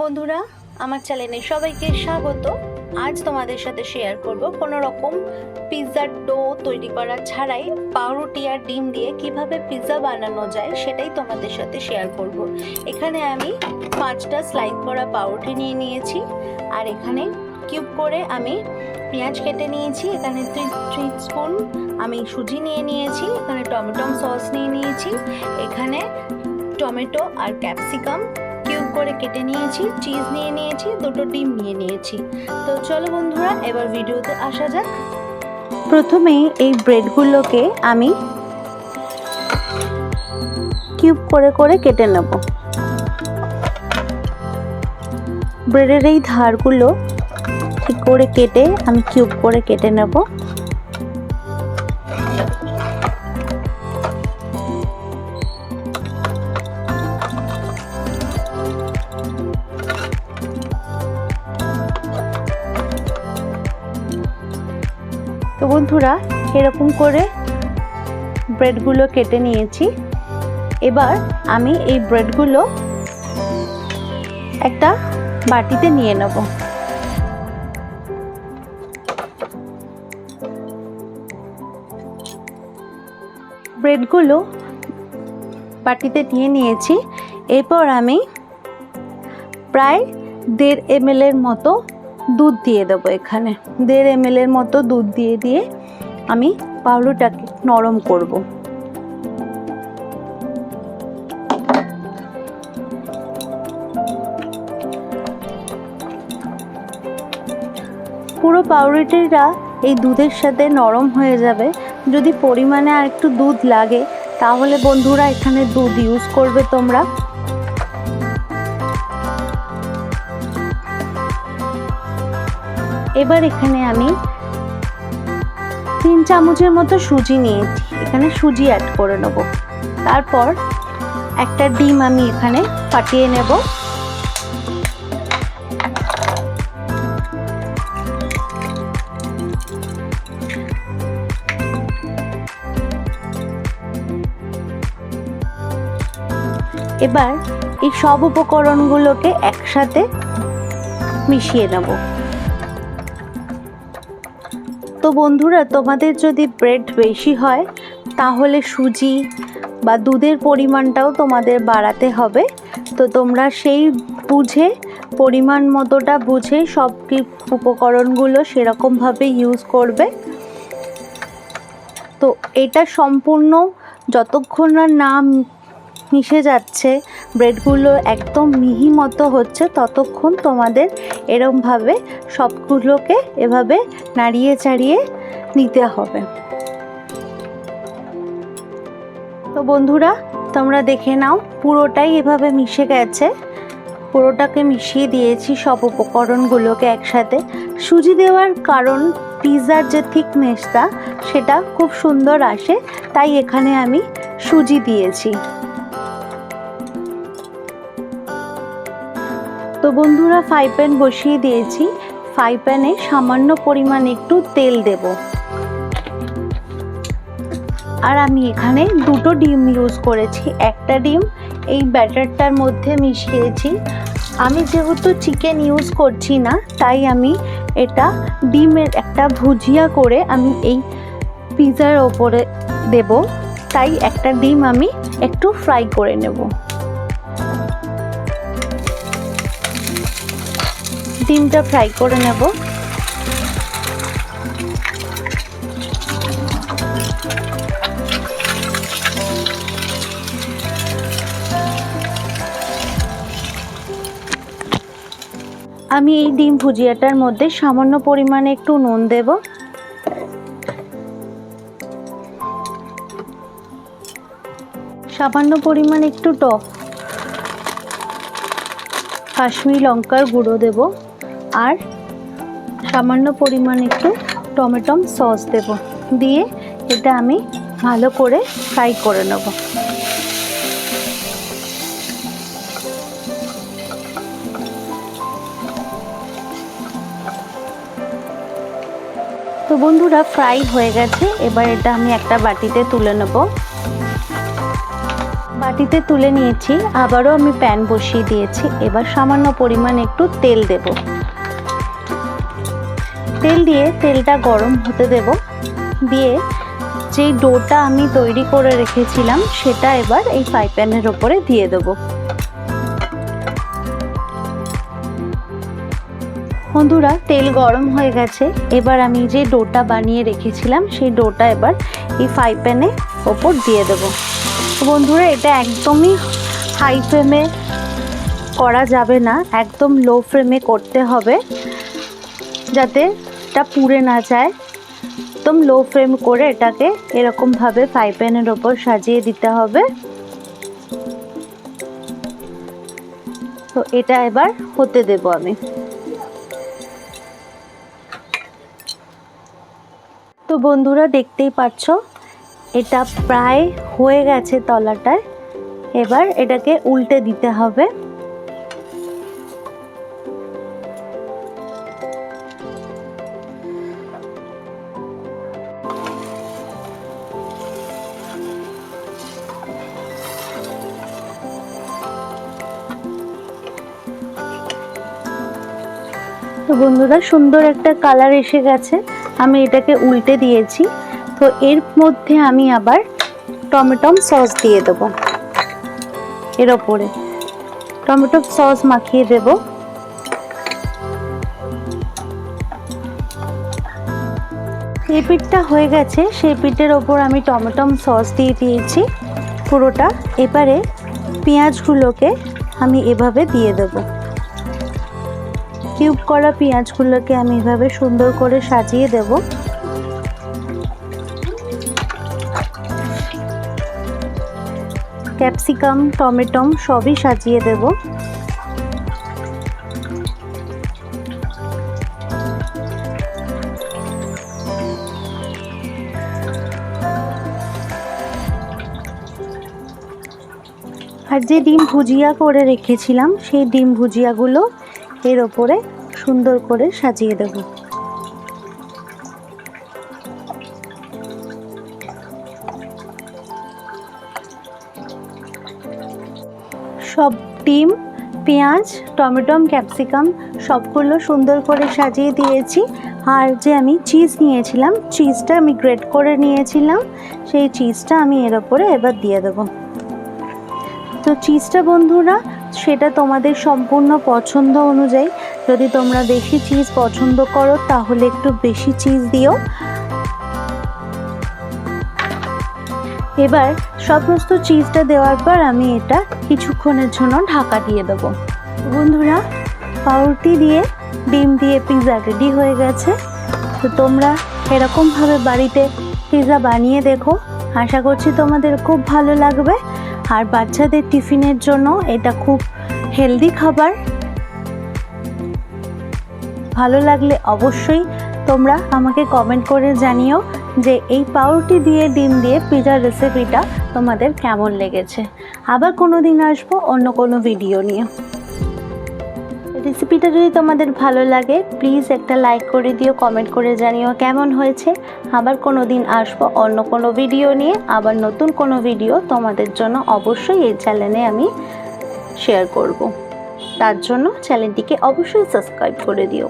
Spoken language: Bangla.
বন্ধুরা, আমার চ্যানেলে সবাইকে স্বাগত। আজ তোমাদের সাথে শেয়ার করব কোনো রকম পিৎজার ডো তৈরি করা ছাড়াই পাউরুটি আর ডিম দিয়ে কীভাবে পিৎজা বানানো যায় সেটাই তোমাদের সাথে শেয়ার করব। এখানে আমি পাঁচটা স্লাইস করা পাউরুটি নিয়ে নিয়েছি, আর এখানে কিউব করে আমি পেঁয়াজ কেটে নিয়েছি, এখানে থ্রি স্পুন আমি সুজি নিয়ে নিয়েছি, এখানে টমেটো সস নিয়ে নিয়েছি, এখানে টমেটো আর ক্যাপসিকাম করে কেটে নিয়েছি চিজ নিয়ে নিয়েছি, দুটো ডিম নিয়ে নিয়েছি। তো চলো বন্ধুরা, এবার ভিডিওতে আসা যাক। প্রথমে এই ব্রেডগুলোকে আমি কিউব করে করে কেটে নেব। ব্রেডের এই ধারগুলো ঠিক করে কেটে আমি কিউব করে কেটে নেব। বন্ধুরা, এরকম করে ব্রেডগুলো কেটে নিয়েছি। এবার আমি এই ব্রেডগুলো একটা বাটিতে নিয়ে নেব। ব্রেডগুলো বাটিতে নিয়ে নিয়েছি। এরপর আমি প্রায় দেড় এম মতো দুধ দিয়ে দেবো এখানে। দেড় এম এর মতো দুধ দিয়ে দিয়ে আমি পাউরুটাকে নরম করব। পুরো পাউরুটিটা এই দুধের সাথে নরম হয়ে যাবে। যদি পরিমাণে আর একটু দুধ লাগে, তাহলে বন্ধুরা এখানে দুধ ইউজ করবে তোমরা। এবার এখানে আমি তিন চামচের মতো সুজি নিয়েছি। এখানে সুজি অ্যাড করে নেব। তারপর একটা ডিম আমি এখানে ফাটিয়ে নেব। এবার এই সব উপকরণগুলোকে একসাথে মিশিয়ে নেব। তো বন্ধুরা, তোমাদের যদি ব্রেড বেশি হয়, তাহলে সুজি বা দুধের পরিমাণটাও তোমাদের বাড়াতে হবে। তো তোমরা সেই বুঝে, পরিমাণ মতোটা বুঝে সব কি উপকরণগুলো সেরকমভাবে ইউজ করবে। তো এটা সম্পূর্ণ যতক্ষণ না মিশে যাচ্ছে। ব্রেডগুলো একদম মিহি মতো হচ্ছে, ততক্ষণ তোমাদের এরমভাবে সবগুলোকে এভাবে নাড়িয়ে চাড়িয়ে নিতে হবে। তো বন্ধুরা, তোমরা দেখে নাও, পুরোটাই এভাবে মিশে গেছে। পুরোটাকে মিশিয়ে দিয়েছি সব উপকরণগুলোকে একসাথে। সুজি দেওয়ার কারণ, পিৎজার যে থিকনেসটা সেটা খুব সুন্দর আসে, তাই এখানে আমি সুজি দিয়েছি। তো বন্ধুরা ফ্রাই প্যান বসিয়ে দিয়েছি। ফ্রাই প্যানে সামান্য পরিমাণ একটু তেল দেব। আর আমি এখানে দুটো ডিম ইউজ করেছি। একটা ডিম এই ব্যাটারটার মধ্যে মিশিয়েছি। আমি যেহেতু চিকেন ইউজ করছি না, তাই আমি এটা ডিমের একটা ভুজিয়া করে আমি এই পিৎজার ওপরে দেব। তাই একটা ডিম আমি একটু ফ্রাই করে নেব। ডিমটা ফ্রাই করে নেব। আমি এই ডিম ভুজিয়াটার মধ্যে সামান্য পরিমাণে একটু নুন দেব। সামান্য পরিমাণে একটু টক, কাশ্মীরি লঙ্কার গুঁড়ো দেব। আর সামান্য পরিমাণ একটু টমেটো সস দেব। দিয়ে এটা আমি ভালো করে ফ্রাই করে নেব। তো বন্ধুরা, ফ্রাই হয়ে গেছে। এবার এটা আমি একটা বাটিতে তুলে নেব। বাটিতে তুলে নিয়েছি। আবারও আমি প্যান বসিয়ে দিয়েছি। এবার সামান্য পরিমাণ একটু তেল দেব। তেল দিয়ে তেলটা গরম হতে দেব। দিয়ে যেই ডোটা আমি তৈরি করে রেখেছিলাম, সেটা এবার এই ফ্রাই প্যানের ওপরে দিয়ে দেবো। বন্ধুরা, তেল গরম হয়ে গেছে। এবার আমি যে ডোটা বানিয়ে রেখেছিলাম, সেই ডোটা এবার এই ফ্রাই প্যানে ওপর দিয়ে দেবো। বন্ধুরা, এটা একদমই হাই ফ্লেমে করা যাবে না। একদম লো ফ্লেমে করতে হবে, যাতে এটা পুড়ে না যায়, একদম লো ফ্লেম করে এটাকে এরকমভাবে ফ্রাই প্যানের ওপর সাজিয়ে দিতে হবে। তো এটা এবার হতে দেবো আমি। তো বন্ধুরা দেখতেই পাচ্ছ, এটা প্রায় হয়ে গেছে তলাটায়। এবার এটাকে উল্টে দিতে হবে। তো বন্ধুরা, সুন্দর একটা কালার এসে গেছে। আমি এটাকে উল্টে দিয়েছি। তো এর মধ্যে আমি আবার টমেটম সস দিয়ে দেবো। এর ওপরে টমেটো সস মাখিয়ে দেব। এই পিঠটা হয়ে গেছে সেই পিঠের ওপর আমি টমেটম সস দিয়ে দিয়েছি পুরোটা। এবারে পেঁয়াজগুলোকে আমি এভাবে দিয়ে দেবো। কিউব করা পেঁয়াজগুলোকে আমি এভাবে সুন্দর করে সাজিয়ে দেব। ক্যাপসিকাম, টমেটম সবই সাজিয়ে দেব। আর যে ডিম ভুজিয়া করে রেখেছিলাম, সেই ডিম ভুজিয়াগুলো এর ওপরে সুন্দর করে সাজিয়ে দেব। সব ডিম, পেঁয়াজ টমেটম ক্যাপসিকাম সবগুলো সুন্দর করে সাজিয়ে দিয়েছি। আর যে আমি চিজ নিয়েছিলাম চিজটা আমি গ্রেট করে নিয়েছিলাম, সেই চিজটা আমি এর ওপরে এবার দিয়ে দেবো। তো চিজটা বন্ধুরা সেটা তোমাদের সম্পূর্ণ পছন্দ অনুযায়ী। যদি তোমরা বেশি চিজ পছন্দ করো, তাহলে একটু বেশি চিজ দিও। এবার সমস্ত চিজটা দেওয়ার পর আমি এটা কিছুক্ষণের জন্য ঢাকা দিয়ে দেবো। বন্ধুরা, পাউরুটি দিয়ে ডিম দিয়ে পিৎজা রেডি হয়ে গেছে। তো তোমরা এরকমভাবে বাড়িতে পিৎজা বানিয়ে দেখো। আশা করছি তোমাদের খুব ভালো লাগবে। আর বাচ্চাদের টিফিনের জন্য এটা খুব হেলদি খাবার। ভালো লাগলে অবশ্যই তোমরা আমাকে কমেন্ট করে জানিও যে এই পাউরুটি দিয়ে, ডিম দিয়ে, পিজার রেসিপিটা তোমাদের কেমন লেগেছে। আবার কোনো দিন আসব অন্য কোনো ভিডিও নিয়ে। রেসিপিটা যদি তোমাদের ভালো লাগে প্লিজ একটা লাইক করে দিও কমেন্ট করে জানিও কেমন হয়েছে। আবার কোনো দিন আসব অন্য কোনো ভিডিও নিয়ে, আবার নতুন কোনো ভিডিও তোমাদের জন্য অবশ্যই এই চ্যানেলে আমি শেয়ার করব। তার জন্য চ্যানেলটিকে অবশ্যই সাবস্ক্রাইব করে দিও।